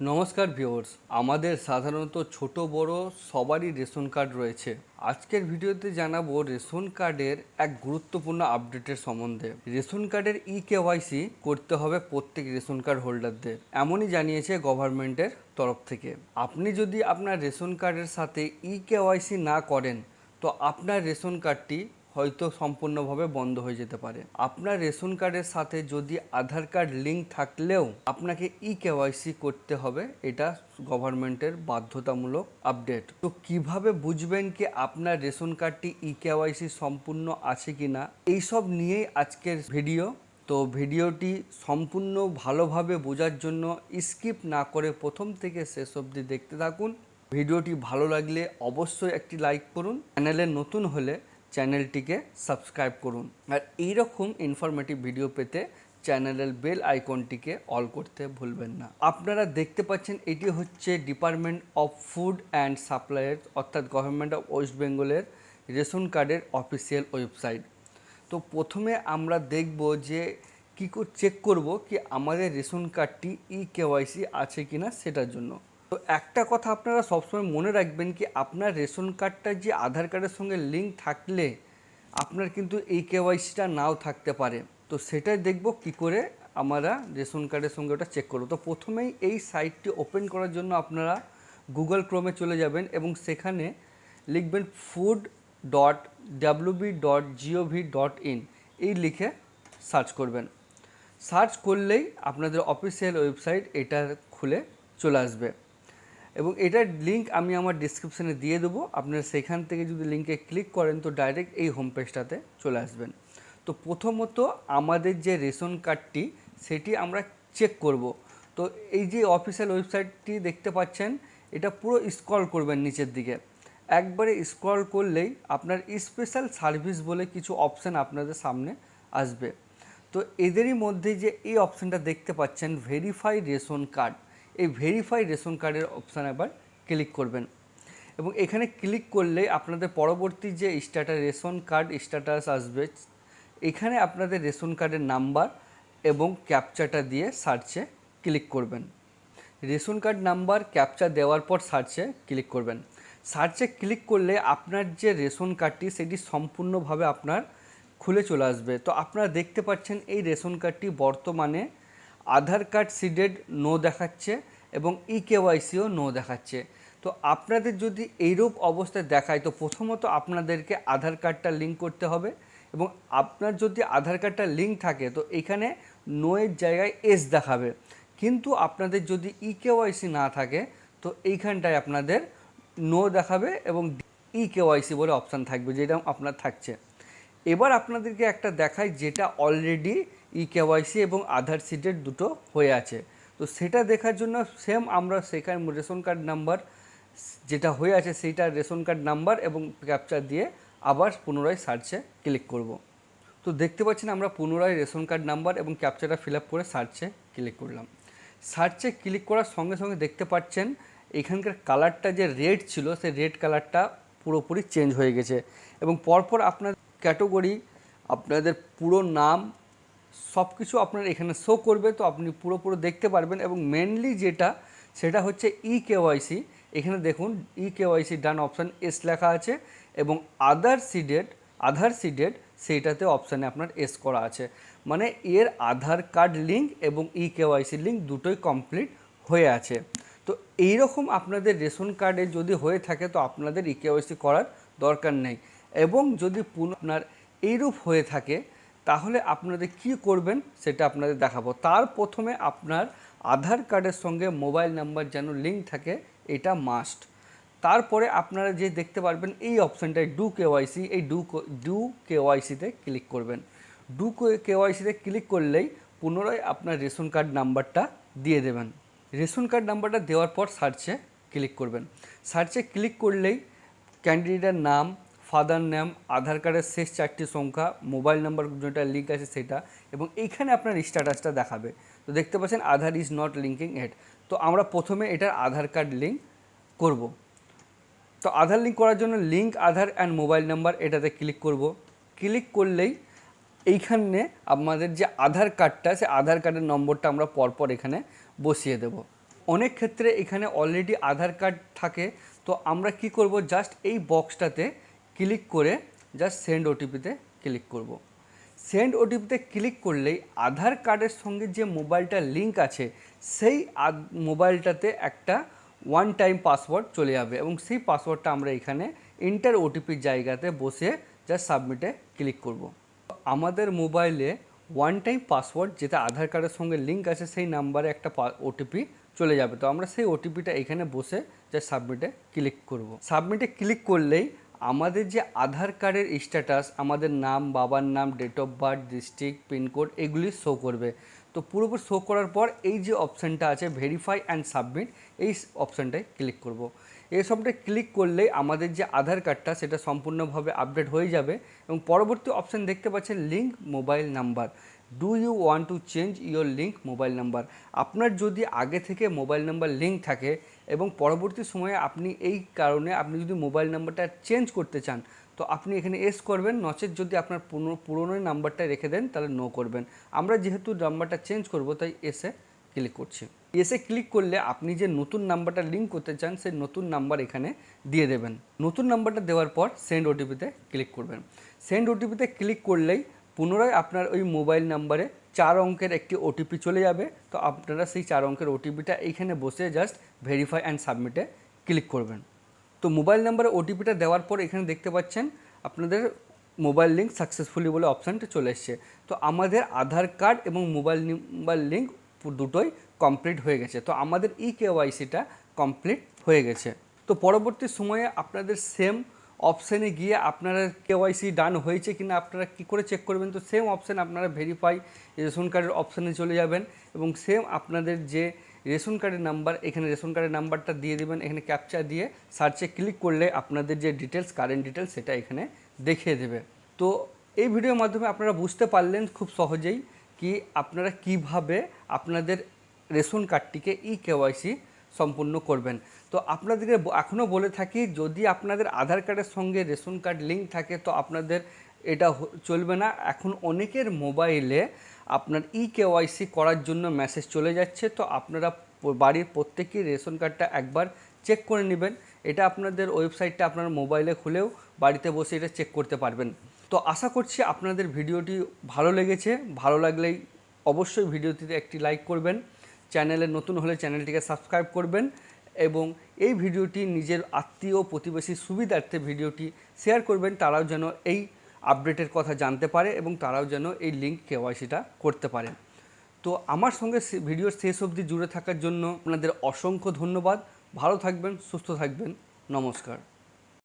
নমস্কার ভিউয়ার্স, আমাদের সাধারণত ছোট বড় সবারই রেশন কার্ড রয়েছে। আজকের ভিডিওতে জানাব রেশন কার্ডের এক গুরুত্বপূর্ণ আপডেটের সম্বন্ধে। রেশন কার্ডের ই কেওয়াইসি করতে হবে প্রত্যেক রেশন কার্ড হোল্ডারদের, এমনই জানিয়েছে গভর্নমেন্টের তরফ থেকে। আপনি যদি আপনার রেশন কার্ডের সাথে ই কেওয়াইসি না করেন, তো আপনার রেশন কার্ডটি হয়তো সম্পূর্ণভাবে বন্ধ হয়ে যেতে পারে। আপনার রেশন কার্ডের সাথে যদি আধার কার্ড লিঙ্ক থাকলেও আপনাকে ই কেওয়াইসি করতে হবে। এটা গভর্নমেন্টের বাধ্যতামূলক আপডেট। তো কীভাবে বুঝবেন কি আপনার রেশন কার্ডটি ই কেওয়াইসি সম্পূর্ণ আছে কি না? এইসব নিয়েই আজকের ভিডিও। তো ভিডিওটি সম্পূর্ণ ভালোভাবে বোঝার জন্য স্কিপ না করে প্রথম থেকে শেষ অবধি দেখতে থাকুন। ভিডিওটি ভালো লাগলে অবশ্যই একটি লাইক করুন। চ্যানেলে নতুন হলে চ্যানেলটিকে সাবস্ক্রাইব করুন। আর এইরকম ইনফরমেটিভ ভিডিও পেতে চ্যানেলের বেল আইকনটিকে অল করতে ভুলবেন না। আপনারা দেখতে পাচ্ছেন, এটি হচ্ছে ডিপার্টমেন্ট অফ ফুড অ্যান্ড সাপ্লাইয়ের অর্থাৎ গভর্নমেন্ট অফ ওয়েস্ট বেঙ্গলের রেশন কার্ডের অফিসিয়াল ওয়েবসাইট তো প্রথমে আমরা দেখব যে কী চেক করব কি আমাদের রেশন কার্ডটি ই কেওয়াইসি আছে কিনা সেটার জন্য। তো একটা কথা আপনারা সবসময় মনে রাখবেন কি, আপনার রেশন কার্ডটা যে আধার কার্ডের সঙ্গে লিঙ্ক থাকলে আপনার কিন্তু এই কেওয়াইসিটা নাও থাকতে পারে। তো সেটাই দেখব কি করে আমরা রেশন কার্ডের সঙ্গে ওটা চেক করব। তো প্রথমেই এই সাইটটি ওপেন করার জন্য আপনারা গুগল ক্রোমে চলে যাবেন এবং সেখানে লিখবেন food dot W B dot G O V dot in এই লিখে সার্চ করবেন। সার্চ করলেই আপনাদের অফিসিয়াল ওয়েবসাইট এটা খুলে চলে আসবে। এবং এটার লিঙ্ক আমি আমার ডিসক্রিপশানে দিয়ে দেবো। আপনারা সেখান থেকে যদি লিঙ্কে ক্লিক করেন, তো ডাইরেক্ট এই হোম পেজটাতে চলে আসবেন। তো প্রথমত আমাদের যে রেশন কার্ডটি, সেটি আমরা চেক করব। তো এই যে অফিসিয়াল ওয়েবসাইটটি দেখতে পাচ্ছেন, এটা পুরো স্ক্রল করবেন নিচের দিকে। একবারে স্ক্রল করলেই আপনার স্পেশাল সার্ভিস বলে কিছু অপশান আপনাদের সামনে আসবে। তো এদেরই মধ্যে যে এই অপশানটা দেখতে পাচ্ছেন ভেরিফাই রেশন কার্ড এই ভেরিফাই রেশন কার্ডের অপশান একবার ক্লিক করবেন। এবং এখানে ক্লিক করলে আপনাদের পরবর্তী যে স্ট্যাটাস রেশন কার্ড স্ট্যাটাস আসবে, এখানে আপনাদের রেশন কার্ডের নাম্বার এবং ক্যাপচাটা দিয়ে সার্চে ক্লিক করবেন। রেশন কার্ড নাম্বার ক্যাপচা দেওয়ার পর সার্চে ক্লিক করবেন। সার্চে ক্লিক করলে আপনার যে রেশন কার্ডটি সেটি সম্পূর্ণভাবে আপনার খুলে চলে আসবে। তো আপনারা দেখতে পাচ্ছেন এই রেশন কার্ডটি বর্তমানে আধার কার্ড সিডেড নো দেখাচ্ছে এবং ই কেওয়াইসিও নো দেখাচ্ছে। তো আপনাদের যদি এইরূপ অবস্থায় দেখায়, তো প্রথমত আপনাদেরকে আধার কার্ডটা লিঙ্ক করতে হবে এবং আপনার যদি আধার কার্ডটা লিঙ্ক থাকে, তো এখানে নোয়ের জায়গায় এস দেখাবে। কিন্তু আপনাদের যদি ই কেওয়াইসি না থাকে, তো এইখানটায় আপনাদের নো দেখাবে এবং ই কেওয়াইসি বলে অপশান থাকবে, যেটা আপনার থাকছে। এবার আপনাদেরকে একটা দেখাই যেটা অলরেডি ই কেওয়াইসি এবং আধার সিটের দুটো হয়ে আছে। তো সেটা দেখার জন্য সেম আমরা সেখানে রেশন কার্ড নাম্বার যেটা হয়ে আছে সেইটা রেশন কার্ড নাম্বার এবং ক্যাপচার দিয়ে আবার পুনরায় সার্চে ক্লিক করব। তো দেখতে পাচ্ছেন আমরা পুনরায় রেশন কার্ড নাম্বার এবং ক্যাপচারটা ফিল করে সার্চে ক্লিক করলাম। সার্চে ক্লিক করার সঙ্গে সঙ্গে দেখতে পাচ্ছেন এখানকার কালারটা যে রেড ছিল, সেই রেড কালারটা পুরোপুরি চেঞ্জ হয়ে গেছে। এবং পরপর আপনার ক্যাটাগরি আপনাদের পুরো নাম সব কিছু আপনার এখানে শো করবে, তো আপনি পুরোপুরো দেখতে পারবেন এবং মেনলি যেটা, সেটা হচ্ছে ই কেওয়াইসি এখানে দেখুন ই কেওয়াইসি ডান অপশান এস লেখা আছে এবং আদার সিডেড আধার সিডেড সেইটাতে অপশানে আপনার এস করা আছে। মানে এর আধার কার্ড লিঙ্ক এবং ই কেওয়াইসি লিঙ্ক দুটোই কমপ্লিট হয়ে আছে। তো এইরকম আপনাদের রেশন কার্ডে যদি হয়ে থাকে, তো আপনাদের ই কেওয়াইসি করার দরকার নেই। এবং যদি পুনঃ আপনার এইরূপ হয়ে থাকে তাহলে আপনাদের কি করবেন সেটা আপনাদের দেখাবো। তার প্রথমে আপনার আধার কার্ডের সঙ্গে মোবাইল নাম্বার যেন লিঙ্ক থাকে, এটা মাস্ট তারপরে আপনারা যে দেখতে পারবেন এই অপশানটায় ডু কেওয়াইসি এই ডু ডু কেওয়াইসিতে ক্লিক করবেন। ডু কেওয়াইসিতে ক্লিক করলেই পুনরায় আপনার রেশন কার্ড নাম্বারটা দিয়ে দেবেন। রেশন কার্ড নাম্বারটা দেওয়ার পর সার্চে ক্লিক করবেন। সার্চে ক্লিক করলেই ক্যান্ডিডেটের নাম ফাদার নেম, আধার কার্ডের শেষ চারটি সংখ্যা, মোবাইল নাম্বার যেটা লিঙ্ক আছে সেটা, এবং এইখানে আপনার স্ট্যাটাসটা দেখাবে। তো দেখতে পাচ্ছেন, Aadhaar is not linking at তো আমরা প্রথমে এটার আধার কার্ড লিঙ্ক করব। তো আধার লিঙ্ক করার জন্য link Aadhaar and mobile number এটাতে ক্লিক করব। ক্লিক করলেই এইখানে আমাদের যে আধার কার্ডটা সে আধার কার্ডের নম্বরটা আমরা পরপর এখানে বসিয়ে দেব। অনেক ক্ষেত্রে এখানে অলরেডি আধার কার্ড থাকে, তো আমরা কি করব? জাস্ট এই বক্সটাতে ক্লিক করে জাস্ট সেন্ড ওটিপিতে ক্লিক করব। সেন্ড ওটিপিতে ক্লিক করলেই আধার কার্ডের সঙ্গে যে মোবাইলটা লিংক আছে, সেই মোবাইলটাতে একটা ওয়ান টাইম পাসওয়ার্ড চলে যাবে এবং সেই পাসওয়ার্ডটা আমরা এখানে ইন্টার ওটিপির জায়গাতে বসে জাস্ট সাবমিটে ক্লিক করব। আমাদের মোবাইলে ওয়ান টাইম পাসওয়ার্ড যেটা আধার কার্ডের সঙ্গে লিংক আছে, সেই নাম্বারে একটা ওটিপি চলে যাবে। তো আমরা সেই ওটিপিটা এখানে বসে জাস্ট সাবমিটে ক্লিক করব। সাবমিটে ক্লিক করলেই আমাদের যে আধার কার্ডের স্ট্যাটাস আমাদের নাম, বাবার নাম date of birth district pin code এগুলি শো করবে। তো পুরোপুরি শো করার পর এই যে অপশানটা আছে ভেরিফাই অ্যান্ড সাবমিট এই অপশানটায় ক্লিক করব। এই সবটায় ক্লিক করলেই আমাদের যে আধার কার্ডটা, সেটা সম্পূর্ণভাবে আপডেট হয়ে যাবে এবং পরবর্তী অপশান দেখতে পাচ্ছেন link mobile number do you want to change your link mobile number আপনার যদি আগে থেকে মোবাইল নাম্বার লিঙ্ক থাকে এবং পরবর্তী সময়ে আপনি এই কারণে আপনি যদি মোবাইল নাম্বারটা চেঞ্জ করতে চান, তো আপনি এখানে এস করবেন, নচেত যদি আপনার পুরনো নাম্বারটা রেখে দেন, তাহলে নো করবেন। আমরা যেহেতু নাম্বারটা চেঞ্জ করব, তাই এসে ক্লিক করছি। এসে ক্লিক করলে আপনি যে নতুন নাম্বারটা লিঙ্ক করতে চান সেই নতুন নাম্বার এখানে দিয়ে দেবেন। নতুন নাম্বারটা দেওয়ার পর সেন্ড ওটিপিতে ক্লিক করবেন। সেন্ড ওটিপিতে ক্লিক করলেই পুনরায় আপনার ওই মোবাইল নাম্বারে চার অঙ্কের একটি ওটিপি চলে যাবে। তো আপনারা সেই চার অঙ্কের ওটিপিটা এইখানে বসে জাস্ট ভেরিফাই অ্যান্ড সাবমিটে ক্লিক করবেন। তো মোবাইল নাম্বারে ওটিপিটা দেওয়ার পর এখানে দেখতে পাচ্ছেন আপনাদের মোবাইল লিঙ্ক সাকসেসফুলি বলে অপশানটা চলে এসছে। তো আমাদের আধার কার্ড এবং মোবাইল নাম্বার লিঙ্ক দুটোই কমপ্লিট হয়ে গেছে। তো আমাদের ই কেওয়াইসিটা কমপ্লিট হয়ে গেছে। তো পরবর্তী সময়ে আপনাদের সেম অপশানে গিয়ে আপনারা কেওয়াইসি ডান হয়েছে কিনা আপনারা কী করে চেক করবেন, তো সেম অপশান আপনারা ভেরিফাই রেশন কার্ডের অপশানে চলে যাবেন এবং সেম আপনাদের যে রেশন কার্ডের নাম্বার এখানে রেশন কার্ডের নাম্বারটা দিয়ে দেবেন, এখানে ক্যাপচা দিয়ে সার্চে ক্লিক করলে আপনাদের যে ডিটেলস কারেন্ট ডিটেলস সেটা এখানে দেখিয়ে দেবে। তো এই ভিডিওর মাধ্যমে আপনারা বুঝতে পারলেন খুব সহজেই কি আপনারা কীভাবে আপনাদের রেশন কার্ডটিকে ই কেওয়াইসি সম্পূর্ণ করবেন। তো আপনাদেরকে এখনও বলে থাকি, যদি আপনাদের আধার কার্ডের সঙ্গে রেশন কার্ড লিঙ্ক থাকে, তো আপনাদের এটা চলবে না। এখন অনেকের মোবাইলে আপনার ই কেওয়াইসি করার জন্য মেসেজ চলে যাচ্ছে, তো আপনারা বাড়ির প্রত্যেকেই রেশন কার্ডটা একবার চেক করে নেবেন। এটা আপনাদের ওয়েবসাইটটা আপনার মোবাইলে খুলেও বাড়িতে বসে এটা চেক করতে পারবেন। তো আশা করছি আপনাদের ভিডিওটি ভালো লেগেছে। ভালো লাগলেই অবশ্যই ভিডিওটিতে একটি লাইক করবেন। চ্যানেলে নতুন হলে চ্যানেলটিকে সাবস্ক্রাইব করবেন এবং এই ভিডিওটি নিজের আত্মীয় প্রতিবেশী সুবিধার্থে ভিডিওটি শেয়ার করবেন, তারাও যেন এই আপডেটের কথা জানতে পারে এবং তারাও যেন এই লিঙ্ক কেওয়াইসিটা করতে পারে। তো আমার সঙ্গে ভিডিওর শেষ অবধি জুড়ে থাকার জন্য আপনাদের অসংখ্য ধন্যবাদ। ভালো থাকবেন, সুস্থ থাকবেন। নমস্কার।